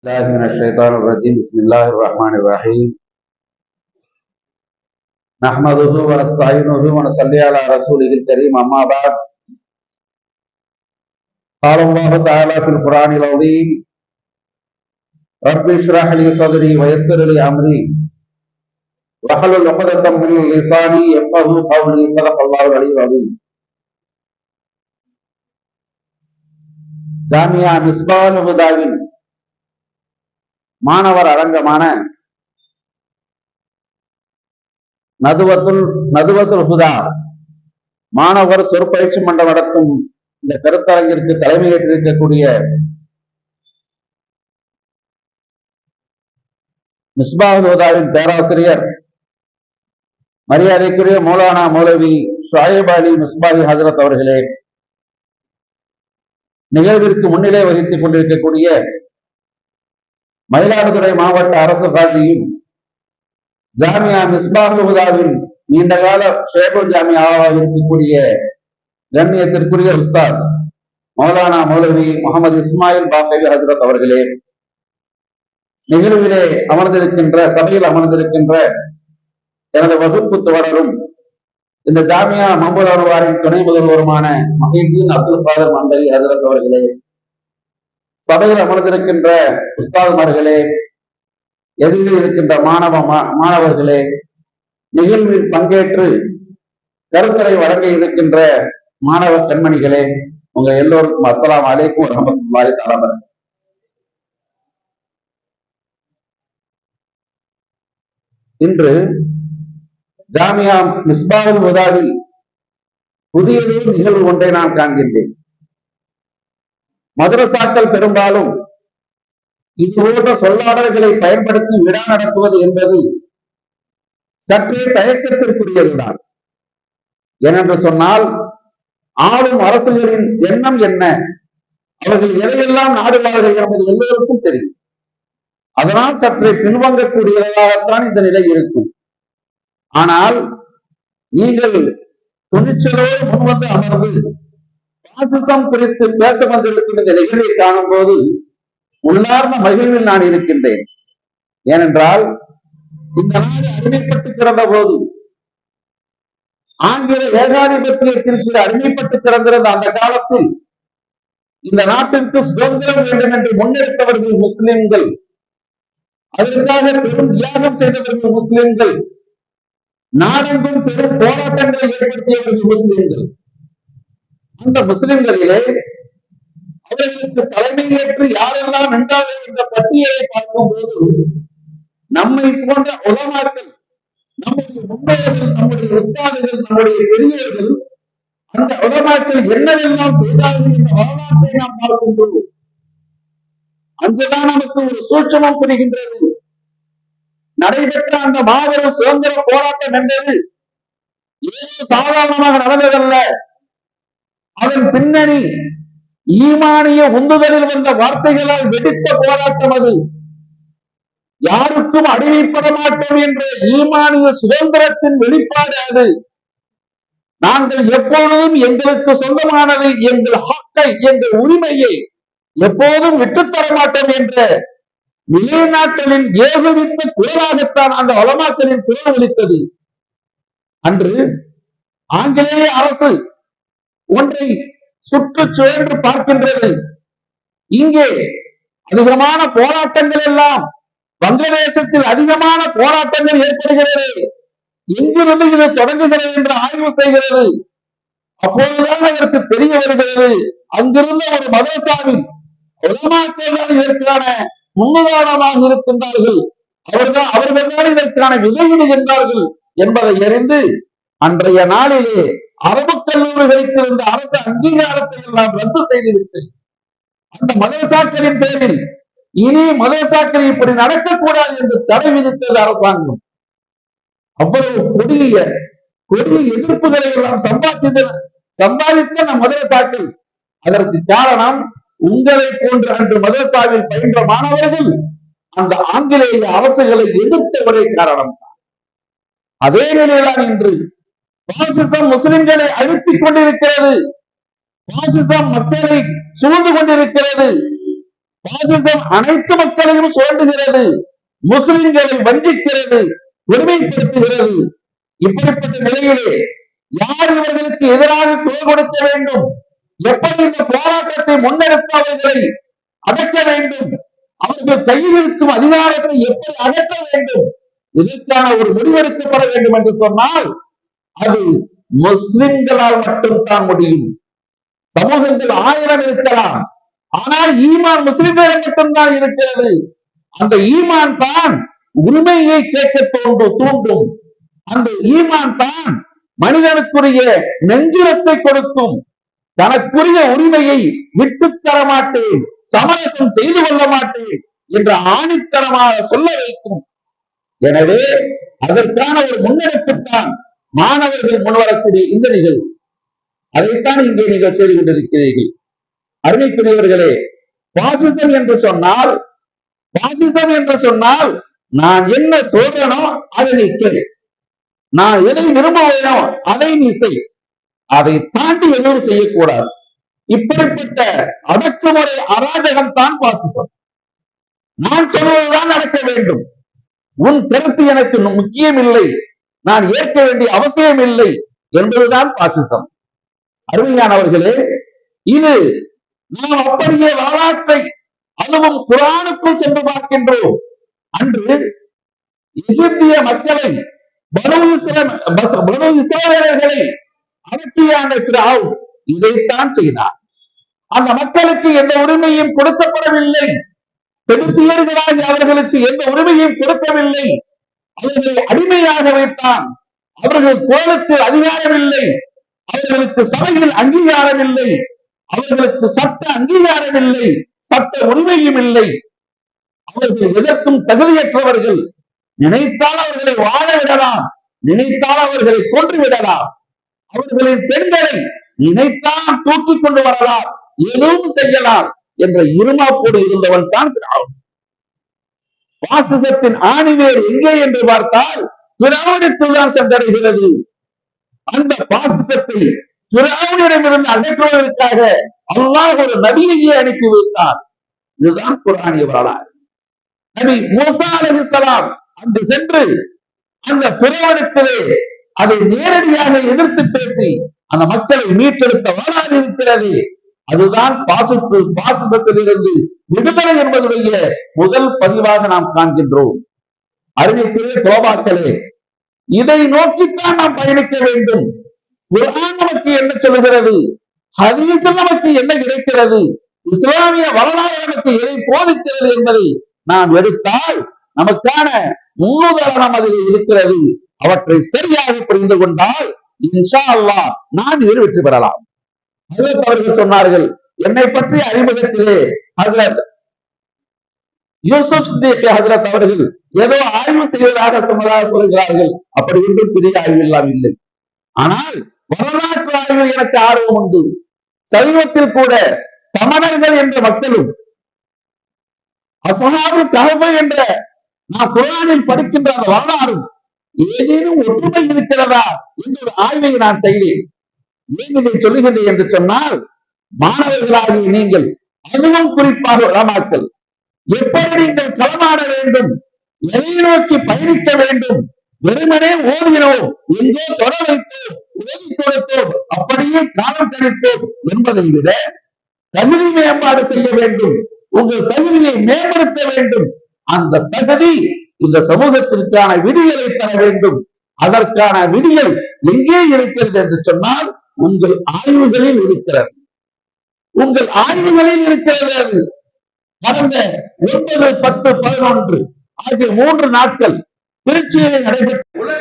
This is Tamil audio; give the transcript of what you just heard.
الله من الشيطان الرجيم. بسم الله الرحمن الرحيم. نحمده ونستعينه ونصلي على رسوله الكريم. أما بعد قال الله تعالى في القرآن العظيم رب اشرح لي صدري ويسر لي أمري. واحلل عقدة من لساني يفقهوا قولي. صدق الله العلي العظيم. جامعة مصباح الهدى மாணவர் அரங்கமான நதுவத்துல் நதுவத்துல் ஹுதா. மாணவர் சொற்பயிற்சி மன்றம் நடத்தும் இந்த கருத்தரங்கிற்கு தலைமையேற்றிருக்கக்கூடிய மிஸ்பாஹுல் ஹுதாவின் பேராசிரியர் மரியாதைக்குரிய மௌலானா மௌலவி ஷாயிப் அலி மிஸ்பாஹி ஹசரத் அவர்களே நிகழ்விற்கு முன்னிலை வகித்துக் கொண்டிருக்கக்கூடிய மயிலாடுதுறை மாவட்ட அரசு காந்தியும் ஜாமியா மிஸ்பாஹுதாவின் நீண்டகால ஷேகுல் ஜாமியாவாக இருக்கக்கூடிய கண்ணியத்திற்குரிய உஸ்தாத் மௌலானா மௌலவி முகமது இஸ்மாயில் பாக்கவி ஹசரத் அவர்களே நிகழ்விலே அமர்ந்திருக்கின்ற சபையில் அமர்ந்திருக்கின்ற எனது வகுப்பு தொடரும் இந்த ஜாமியா மஹமூத் துணை முதல்வருமான மஹீதீன் அப்துல் காதர் மண்டலி ஹசரத் அவர்களே சபையில் அமர்ந்திருக்கின்ற உஸ்தாதுமார்களே எதிரில் இருக்கின்ற மாணவ மாணவர்களே நிகழ்வில் பங்கேற்று கருத்தரை வழங்க இருக்கின்ற மாணவ கண்மணிகளே உங்க எல்லோருக்கும் அஸ்லாம் அலைக்கும் ரஹமத்துல்லாஹி தஆலா இன்று ஜாமியா மிஸ்பாவுல் உதாவில் புதியதொரு நிகழ்வு ஒன்றை நான் காண்கின்றேன். மதரசாக்கள் பெரும்பாலும் இது போன்ற சொல்லாடல்களை பயன்படுத்தி விழா நடத்துவது என்பது சற்றே தயக்கத்திற்குரியதுதான். ஏனென்று சொன்னால் ஆளும் அரசுகளின் எண்ணம் என்ன? அவர்கள் எதையெல்லாம் நாடுவார்கள் என்பது எல்லோருக்கும் தெரியும். அதனால் சற்றே பின்வாங்கக்கூடியதாகத்தான் இந்த நிலை இருக்கும். ஆனால் நீங்கள் துணிச்சலோடு முன்வந்து அமர்ந்து பாசிசம் குறித்து பேச வந்திருக்கின்ற இந்த நிகழ்வை காணும் போது உள்ளார்ந்த மகிழ்வில் நான் இருக்கின்றேன். ஏனென்றால் இந்த நாடு அடிமைப்பட்டு கிடந்த போது ஆங்கில ஏகாதிபத்தியத்திற்கு அடிமைப்பட்டு கிடந்திருந்த அந்த காலத்தில் இந்த நாட்டிற்கு சுதந்திரம் வேண்டும் என்று முன்னெடுத்தவர்கள் முஸ்லிம்கள் அதற்காக பெரும் தியாகம் செய்தவர்கள் முஸ்லிம்கள் நாடெங்கும் பெரும் போராட்டங்களை ஏற்படுத்தியவர்கள் முஸ்லிம்கள். அந்த முஸ்லிம்களிலே அவர்களுக்கு தலைமையேற்று யாரெல்லாம் நின்றார்கள் என்ற பட்டியலை பார்க்கும் போது நம்மை போன்ற உலமாக்கள் நம்முடைய முன்னோர்கள் நம்முடைய உஸ்தாதுகள் நம்முடைய பெரியவர்கள் அந்த உலமாக்கள் என்னவெல்லாம் செய்தார்கள் என்ற வரலாற்றை நாம் பார்க்கும்போது அங்குதான் நமக்கு ஒரு சூட்சமம் புரிகின்றது. நடைபெற்ற அந்த மாபெரும் சுதந்திர போராட்டம் என்பது ஏதோ சாதாரணமாக நடந்ததல்ல. அதன் பின்னணி ஈமானிய உந்துதலில் வந்த வார்த்தைகளால் வெடித்த போராட்டம் அது. யாருக்கும் அடிமைப்பட மாட்டோம் என்ற ஈமானிய சுதந்திரத்தின் வெளிப்பாடு அது. நாங்கள் எப்பொழுதும் எங்களுக்கு சொந்தமானது எங்கள் ஹக்கை எங்கள் உரிமையை எப்போதும் விட்டுத்தர மாட்டோம் என்ற நிலைநாட்டலின் ஏகவித்த குரலாகத்தான் அந்த வளமாக்கலின் குரல் ஒலித்தது. அன்று ஆங்கிலேய அரசு ஒன்றை சுற்றுச்சுழன்று பார்க்கின்றது. இங்கே அதிகமான போராட்டங்கள் எல்லாம் வங்கதேசத்தில் அதிகமான போராட்டங்கள் ஏற்படுகிறது. எங்கிருந்து இது தொடங்குகிறது என்று ஆய்வு செய்கிறது. அப்போதுதான் அதற்கு தெரிய வருகிறது. அங்கிருந்த ஒரு மதரசாவில் உலமாக்கள் இதற்கான முன்னுதாரணமாக இருக்கின்றார்கள். அவர்கள் அவர்கள் தான் இதற்கான விதையிடுகின்றார்கள் என்பதை அறிந்து அன்றைய நாளிலே அரபு கல்லூரி வைத்திருந்த அரசு அங்கீகாரத்தை எல்லாம் ரத்து செய்துவிட்டு அந்த மதரசாக்களின் பேரில் இனி மதரசாக்கள் இப்படி நடக்கக்கூடாது என்று தடை விதித்தது அரசாங்கம். அவ்வளவு கொடிய கொடிய எதிர்ப்புகளை எல்லாம் சம்பாதித்த சம்பாதித்த நம் மதரசாக்கள் அதற்கு காரணம் உங்களை போன்ற அன்று மதரசாவில் பயின்ற மாணவர்கள் அந்த ஆங்கிலேய அரசுகளை எதிர்த்தவரே காரணம். அதே நிலையில்தான் இன்று பாகிஸ்தான் முஸ்லிம்களை அழுத்திக் கொண்டிருக்கிறது. பாகிஸ்தான் மக்களை சூழ்ந்து கொண்டிருக்கிறது. பாசிசம் அனைத்து மக்களையும் சுரண்டுகிறது. முஸ்லிம்களை வஞ்சிக்கிறது உரிமைப்படுத்துகிறது இப்படிப்பட்ட நிலையிலே யார் இவர்களுக்கு எதிராக குரல் கொடுக்க வேண்டும்? எப்படி இந்த போராட்டத்தை முன்னெடுத்து அவர்களை அடக்க வேண்டும். அவர்கள் கையில் இருக்கும் அதிகாரத்தை எப்படி அகற்ற வேண்டும்? இதற்கான ஒரு முடிவெடுக்கப்பட வேண்டும் என்று சொன்னால் அது முஸ்லிம்களால் மட்டும்தான் முடியும். சமூகத்தில் ஆயிரம் இருக்கலாம். ஆனால் ஈமான் முஸ்லிம்களிடம் மட்டும்தான் இருக்கிறது. அந்த ஈமான் தான் உண்மையை கேட்க தோன்று தூண்டும். அந்த ஈமான் தான் மனிதனுக்குரிய நெஞ்சிரத்தை கொடுக்கும். தனக்குரிய உரிமையை விட்டுத் தர மாட்டேன். சமரசம் செய்து கொள்ள மாட்டேன் என்று ஆணித்தரமாக சொல்ல வைக்கும். எனவே அதற்கான ஒரு முன்னெடுப்புத்தான் மாணவர்கள் முன்வரக்கூடிய இந்த நிகழ்வு. அதைத்தான் இங்கே நீங்கள் செய்து கொண்டிருக்கிறீர்கள். அருமைக்குரியவர்களே பாசிசம் என்று சொன்னால் பாசிசம் என்று சொன்னால் நான் என்ன சொல்றனோ அதை நீ கேள். நான் எதை விரும்புவேனோ அதை நீ செய். அதை தாண்டி எதுவும் செய்யக்கூடாது. இப்படிப்பட்ட அடக்குமுறை அராஜகம் தான் பாசிசம் நான் சொல்வதுதான் நடக்க வேண்டும். உன் கருத்து எனக்கு முக்கியம் இல்லை நான் ஏற்க வேண்டிய அவசியம் இல்லை என்பதுதான் பாசிசம் அருமையானவர்களே இது நாம் அப்படியே வரலாற்றை அதுவும் குரானுக்குள் சென்று பார்க்கின்றோம். அன்று எகிப்திய மக்களை பனு இஸ்ரம் அந்த பிராவ் இதைத்தான் செய்தார். அந்த மக்களுக்கு எந்த உரிமையும் கொடுக்கப்படவில்லை. பெருசியர்களாகி அவர்களுக்கு எந்த உரிமையும் கொடுக்கவில்லை. அவர்களை அடிமையாக வைத்தான். அவர்கள் கோலத்து அதிகாரம் இல்லை அவர்களுக்கு சபையில் அங்கீகாரம் இல்லை அவர்களுக்கு சட்ட அங்கீகாரம் இல்லை சட்ட உரிமையும் இல்லை. அவர்கள் எதற்கும் தகுதியற்றவர்கள். நினைத்தால் அவர்களை வாழ விடலாம். நினைத்தால் அவர்களை கொன்று விடலாம் அவர்களின் பெண்களை நினைத்தால் தூக்கி கொண்டு வரலாம். எதுவும் செய்யலாம் என்ற இருமாப்போடு இருந்தவன் தான் திராவிடம் பாசிசத்தின் ஆணிவேர் எங்கே என்று பார்த்தால் திராவிடத்தில் தான் சென்றடைகிறது. அந்த பாசிசத்தை திராவிடமிருந்து அகற்றுவதற்காக அல்லாஹ் ஒரு நபியையே அனுப்பி வைத்தார். இதுதான் குரானிய வரலாறு. நபி மூசா அலிசலாம் அங்கு சென்று அந்த பிறவனத்திலே அதை நேரடியாக எதிர்த்து பேசி அந்த மக்களை மீட்டெடுத்த வரலாறு இருக்கிறது. அதுதான் பாசத்து பாசிசத்திலிருந்து விடுதலை என்பதுடைய முதல் பதிவாக நாம் காண்கின்றோம். அறிவிப்பிலே கோபாக்களே இதை நோக்கித்தான் நாம் பயணிக்க வேண்டும். குரான் நமக்கு என்ன சொல்கிறது ஹதீஸ் நமக்கு என்ன கிடைக்கிறது? இஸ்லாமிய வரலாறு நமக்கு எதை போதிக்கிறது என்பதை நாம் எடுத்தால் நமக்கான முன்னுதாரணம் அதில் இருக்கிறது. அவற்றை சரியாக புரிந்து கொண்டால் இன்ஷா அல்லாஹ் நாம் இதில் வெற்றி பெறலாம். ஹசரத் அவர்கள் சொன்னார்கள் என்னை பற்றி அறிமுகத்திலே ஹசரத் யூசுப் ஹசரத் அவர்கள் ஏதோ ஆய்வு செய்வதாக சொன்னதாக சொல்கிறார்கள். அப்படி ஒன்றும் பெரிய ஆய்வு எல்லாம் இல்லை. ஆனால் வரலாற்று ஆய்வில் எனக்கு ஆர்வம் உண்டு. சமீபத்தில் கூட சமணர்கள் என்ற மக்களும் அசஹாபு கஹபு என்ற நான் குரானில் படிக்கின்ற அந்த வரலாறும் ஏதேனும் ஒற்றுமை இருக்கிறதா என்ற ஒரு ஆய்வை நான் செய்தேன். நீங்கள் இதை என்று சொன்னால் மாணவர்களாகிய நீங்கள் அதுவும் குறிப்பாக உலமாக்கல். எப்படி நீங்கள் களமாட வேண்டும்? எதை நோக்கி பயணிக்க வேண்டும்? வெறுமனே ஓதினோம் எங்கோ தொட வைத்தோம். ஓதி கொடுத்தோம். அப்படியே காலம் கழித்தோம் என்பதை விட தகுதி மேம்பாடு செய்ய வேண்டும். உங்கள் தகுதியை மேம்படுத்த வேண்டும். அந்த தகுதி இந்த சமூகத்திற்கான விடியலை தர வேண்டும். அதற்கான விடியல் எங்கே இருக்கிறது என்று சொன்னால் உங்கள் ஆய்வுகளில் இருக்கிறது. உங்கள் ஆய்வுகளில் இருக்கிறது. அது கடந்த ஒன்பது பத்து பதினொன்று ஆகிய மூன்று நாட்கள் திருச்சியில் நடைபெற்ற